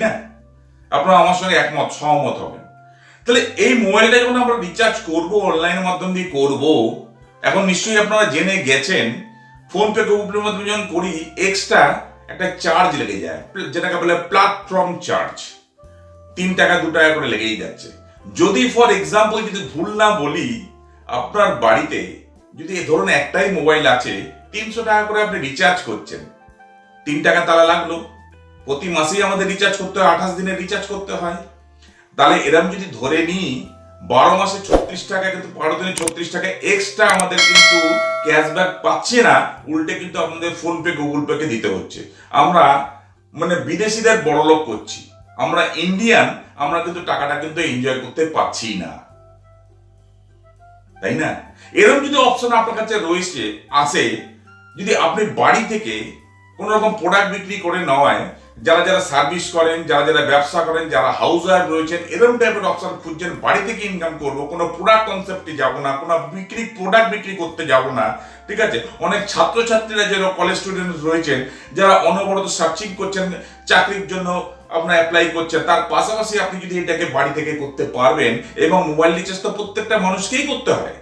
হ্যাঁ আপনারা আমার সঙ্গে একমত, সহমত হবেন। তাহলে এই মোবাইলটা যখন আমরা রিচার্জ করব অনলাইনের মাধ্যম দিয়ে করব, এখন নিশ্চয়ই আপনারা জেনে গেছেন ফোন পে গুগল পের মাধ্যমে যখন করি এক্সট্রা একটা চার্জ লেগে যায়। যেটাকে বলে প্ল্যাটফর্ম চার্জ তিন টাকা, দু টাকা করে লেগেই যাচ্ছে। যদি ফর এক্সাম্পল যদি ভুল না বলি, আপনার বাড়িতে যদি এ ধরুন একটাই মোবাইল আছে, তিনশো টাকা করে আপনি রিচার্জ করছেন। তিন টাকা তালা লাগল। প্রতি মাসেই আমাদের রিচার্জ করতে হয়, আঠাশ দিনের রিচার্জ করতে হয়। তাহলে এরম যদি ধরে নিই, বারো মাসে ছত্রিশ টাকা কিন্তু, বারো দিনে ছত্রিশ টাকা এক্সট্রা আমাদের কিন্তু ক্যাশব্যাক পাচ্ছি না, উল্টে কিন্তু আমাদের ফোন পে গুগল পে কে দিতে হচ্ছে। আমরা মানে বিদেশিদের বড়লোক করছি। আমরা ইন্ডিয়ান আমরা কিন্তু টাকাটা কিন্তু এনজয় করতে পারছি না। তাই না? এরকম যদি অপশন আপনার কাছে রয়েছে, আসে, যদি আপনি বাড়ি থেকে কোন রকম প্রোডাক্ট বিক্রি করে নয় যারা যারা সার্ভিস করেন, যারা যারা ব্যবসা করেন, যারা হাউস ওয়াইফ রয়েছেন, এরকম টাইপের অপশন খুঁজছেন, বাড়ি থেকে ইনকাম করব, কোনো প্রোডাক্ট কনসেপ্টে যাব না, কোনো বিক্রি প্রোডাক্ট বিক্রি করতে যাব না, ঠিক আছে? অনেক ছাত্রছাত্রীরা যারা কলেজ স্টুডেন্ট রয়েছেন, যারা অনবরত সার্চিং করছেন, চাকরির জন্য আপনার অ্যাপ্লাই করছেন, তার পাশাপাশি আপনি যদি এটাকে বাড়ি থেকে করতে পারবেন এবং মোবাইল রিচার্জ তো প্রত্যেকটা মানুষকেই করতে হয়।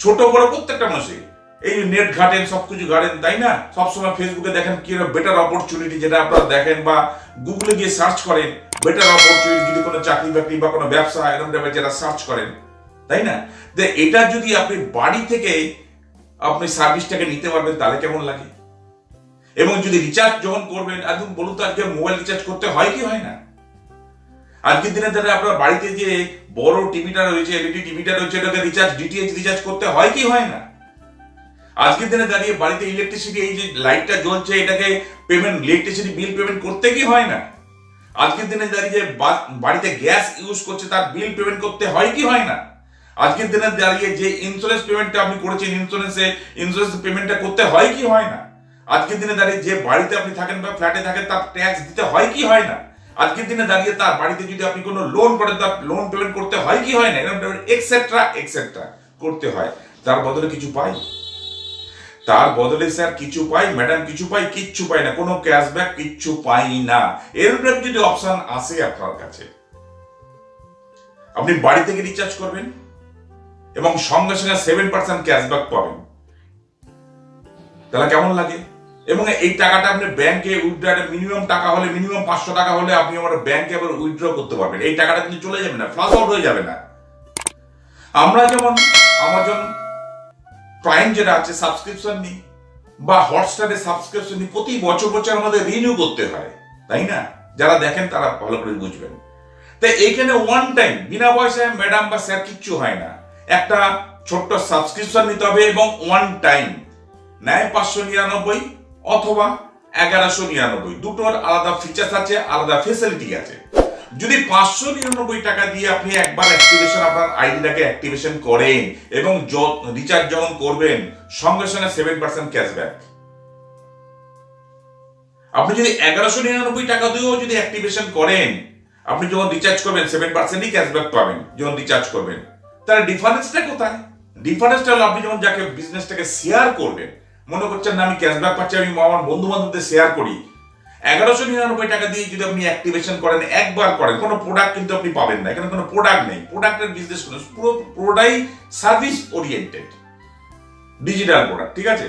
ছোট বড় প্রত্যেকটা মানুষই। এই নেট ঘাটেন, সবকিছু ঘাটেন, তাই না? সবসময় ফেসবুকে দেখেন কি বেটার অপরচুনিটি যেটা আপনারা দেখেন বা গুগলে গিয়ে সার্চ করেন বেটার অপরচুনিটি যদি কোনো চাকরি বাকরি বা কোনো ব্যবসা এরকম টাইপের যেটা সার্চ করেন, তাই না? এটা যদি আপনি বাড়ি থেকে আপনি সার্ভিসটাকে নিতে পারবেন, তাহলে কেমন লাগে? এবং যদি রিচার্জ যখন করবেন, একদম বলুন তো, আজকে মোবাইল রিচার্জ করতে হয় কি হয় না? আজকের দিনে ধরে আপনার বাড়িতে যে বড় টিভিটা রয়েছে এলইডি টিভিটা রয়েছে, এটাকে রিচার্জ ডিটিএইচ রিচার্জ করতে হয় কি হয় না? আজকের দিনে দাঁড়িয়ে বাড়িতে ইলেকট্রিসিটি এই যে লাইটটা জ্বলছে, এটাকে পেমেন্ট ইলেকট্রিসিটি বিল পেমেন্ট করতে কি হয় না? আজকের দিনে দাঁড়িয়ে বাড়িতে গ্যাস ইউজ করছে, তার বিল পেমেন্ট করতে হয় কি হয় না? আজকের দিনে দাঁড়িয়ে যে ইন্স্যুরেন্স পেমেন্টটা আপনি করেছেন ইন্স্যুরেন্সে ইন্স্যুরেন্স পেমেন্টটা করতে হয় কি হয় না? আজকের দিনে দাঁড়িয়ে যে বাড়িতে আপনি থাকেন বা ফ্ল্যাটে থাকেন, তার ট্যাক্স দিতে হয় কি হয় না? আজকের দিনে দাঁড়িয়ে তার বাড়িতে যদি আপনি কোনো লোন করেন, তার লোন পেমেন্ট করতে হয় কি হয় না? এরকম এক্সেট্রা এক্সেট্রা করতে হয়। তার বদলে কিছু পাই? তার বদলে স্যার কিছু পাই ম্যাডাম কিছু পাই, কিচ্ছু পাই না, কোনো ক্যাশব্যাক কিচ্ছু পাই না। এরকম যদি অপশন আসে আপনার কাছে, আপনি বাড়ি থেকে রিচার্জ করবেন এবং সঙ্গে সঙ্গে সেভেন পার্সেন্ট ক্যাশব্যাক পাবেন। তাহলে কেমন লাগে? এবং এই টাকাটা আপনি ব্যাংকে উইথড্র মিনিমাম টাকা হলে মিনিমাম পাঁচশো টাকা হলে আপনি আমার ব্যাংকে আবার উইথড্র করতে পারবেন। এই টাকাটা কিন্তু চলে যাবে না ফ্লাশ আউট হয়ে যাবে না। আমরা যেমন আমাজন প্রাইম যেটা আছে সাবস্ক্রিপশন নিই, বা হটস্টারে সাবস্ক্রিপশন নিই, প্রতি বছর বছর আমাদের রিনিউ করতে হয়, তাই না? যারা দেখেন তারা ভালো করে বুঝবেন। তাই এইখানে ওয়ান টাইম বিনা পয়সায় ম্যাডাম বা স্যার কিচ্ছু হয় না। একটা ছোট্ট সাবস্ক্রিপশন নিতে হবে এবং ওয়ান টাইম নেয় পাঁচশো নিরানব্বই অথবা এগারোশো নিরানব্বই, দুটোর আলাদা ফিচার্স আছে, আলাদা ফেসিলিটি আছে। যদি পাঁচশো নিরানব্বই টাকা দিয়ে আপনি একবার অ্যাক্টিভেশন আপনার আইডিটাকে অ্যাক্টিভেশন করেন এবং রিচার্জ যখন করবেন, সঙ্গে সঙ্গে সেভেন পার্সেন্ট ক্যাশব্যাক আপনি যদি এগারোশো নিরানব্বই টাকা দিয়েও যদি অ্যাক্টিভেশন করেন, আপনি যখন রিচার্জ করবেন সেভেন পার্সেন্টই ক্যাশব্যাক পাবেন, যখন রিচার্জ করবেন। তাহলে ডিফারেন্সটা কোথায়? ডিফারেন্সটা হলো আপনি যখন যাকে বিজনেসটাকে শেয়ার করবেন, মনে করছেন না আমি ক্যাশব্যাক পাচ্ছি, আমি আমার বন্ধু বান্ধবদের শেয়ার করি এগারোশো নিরানব্বই টাকা দিয়ে যদি আপনি অ্যাক্টিভেশন করেন, একবার করেন, কোনো প্রোডাক্ট কিন্তু আপনি পাবেন না। এখানে কোনো প্রোডাক্ট নেই। প্রোডাক্টের বিজনেস কোনো পুরো পুরোটাই সার্ভিস ওরিয়েন্টেড ডিজিটাল প্রোডাক্ট ঠিক আছে?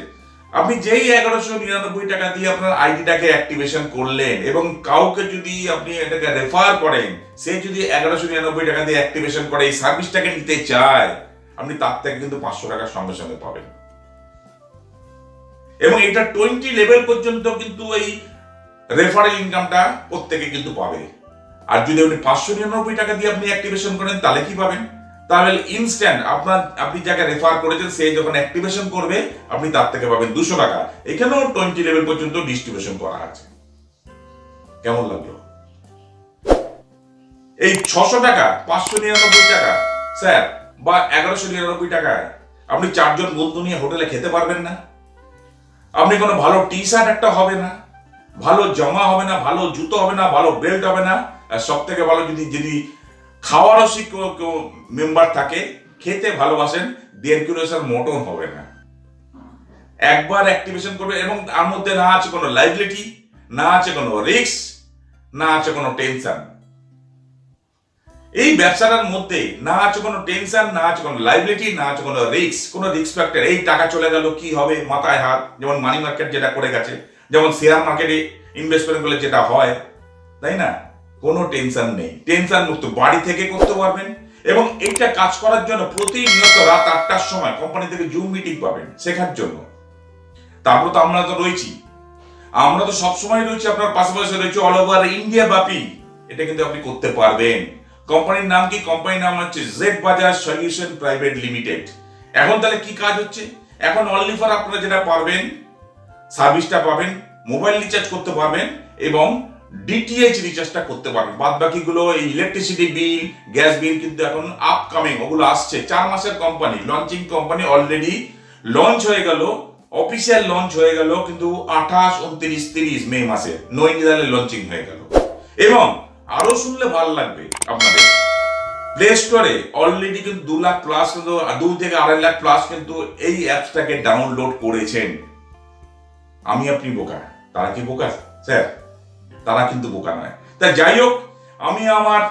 আপনি যেই এগারোশো নিরানব্বই টাকা দিয়ে আপনার আইডিটাকে অ্যাক্টিভেশন করলেন এবং কাউকে যদি আপনি এটাকে রেফার করেন, সে যদি এগারোশো নিরানব্বই টাকা দিয়ে অ্যাক্টিভেশন করে, এই সার্ভিসটাকে নিতে চায়, আপনি তার থেকে কিন্তু পাঁচশো টাকার সঙ্গে সঙ্গে পাবেন। এবং এটা টোয়েন্টি লেভেল পর্যন্ত কিন্তু এই রেফারেল ইনকামটা প্রত্যেকে কিন্তু পাবে। আর যদি আপনি পাঁচশো নিরানব্বই টাকা দিয়ে আপনি অ্যাক্টিভেশন করেন, তাহলে কি পাবেন? তাহলে ইনস্ট্যান্ট আপনার, আপনি যাকে রেফার করেছেন, সে যখন অ্যাক্টিভেশন করবে, আপনি তার থেকে পাবেন দুশো টাকা। এখানেও টোয়েন্টি লেভেল পর্যন্ত ডিস্ট্রিবিউশন করা আছে। কেমন লাগল? এই ছশো টাকা, পাঁচশো নিরানব্বই টাকা, স্যার, বা এগারোশো নিরানব্বই টাকায় আপনি চারজন বন্ধু নিয়ে হোটেলে খেতে পারবেন না। আপনি কোনো ভালো টি শার্ট একটা হবে না। ভালো জমা হবে না, ভালো জুতো হবে না, ভালো বেল্ট হবে না। আর সব থেকে ভালো যদি যদি খাওয়ারও কেউ কেউ মেম্বার থাকে, খেতে ভালোবাসেন, দেড় কিলো স্যার মোটন হবে না। একবার অ্যাক্টিভেশন করবে এবং তার মধ্যে না আছে কোনো লাইবিলিটি না আছে কোনো রিস্ক না আছে কোনো টেনশন এই ব্যবসাটার মধ্যে না আছে কোনো টেনশন না আছে কোনো লাইবিলিটি না আছে কোনো রিক্স কোনো রিস্ক ফ্যাক্টর এই টাকা চলে গেল, কি হবে? মাথায় হাত, যেমন মানি মার্কেট যেটা করে গেছে। যেমন শেয়ার মার্কেটে ইনভেস্টমেন্ট করলে যেটা হয়, তাই না? কোনো টেনশন নেই। টেনশন মুক্ত। বাড়ি থেকে করতে পারবেন এবং এইটা কাজ করার জন্য প্রতিনিয়ত রাত আটটার সময় কোম্পানি থেকে জুম মিটিং পাবেন, শেখার জন্য। তারপর তো আমরা তো রয়েছি। আমরা তো সবসময় রয়েছি আপনার পাশাপাশি রয়েছে অল ওভার ইন্ডিয়া ব্যাপী। এটা কিন্তু আপনি করতে পারবেন। কোম্পানির নাম কি? কোম্পানির নাম হচ্ছে জেড বাজার সলিউশন প্রাইভেট লিমিটেড এখন তাহলে কি কাজ হচ্ছে? এখন অনলি ফর আপনারা যেটা পারবেন সার্ভিসটা পাবেন, মোবাইল রিচার্জ করতে পারবেন এবং ডিটিএইচ রিচার্জটা করতে পারবেন। বাদ বাকিগুলো এই ইলেকট্রিসিটি বিল গ্যাস বিল কিন্তু এখন আপকামিং ওগুলো আসছে। চার মাসের company launching company already launch হয়ে গেল অফিসিয়াল লঞ্চ হয়ে গেল কিন্তু আঠাশ, উনত্রিশ, তিরিশ মে মাসে, নৈনিতালে লঞ্চিং হয়ে গেল। এবং আরও শুনলে ভালো লাগবে আপনাদের প্লে স্টোরে অলরেডি কিন্তু দু লাখ প্লাস কিন্তু দু থেকে আড়াই লাখ প্লাস কিন্তু এই অ্যাপসটাকে ডাউনলোড করেছেন। আমি আপনি বোকা, তারা কি বোকা? স্যার, তারা কিন্তু বোকা নয়। তা যাই হোক, আমি আমার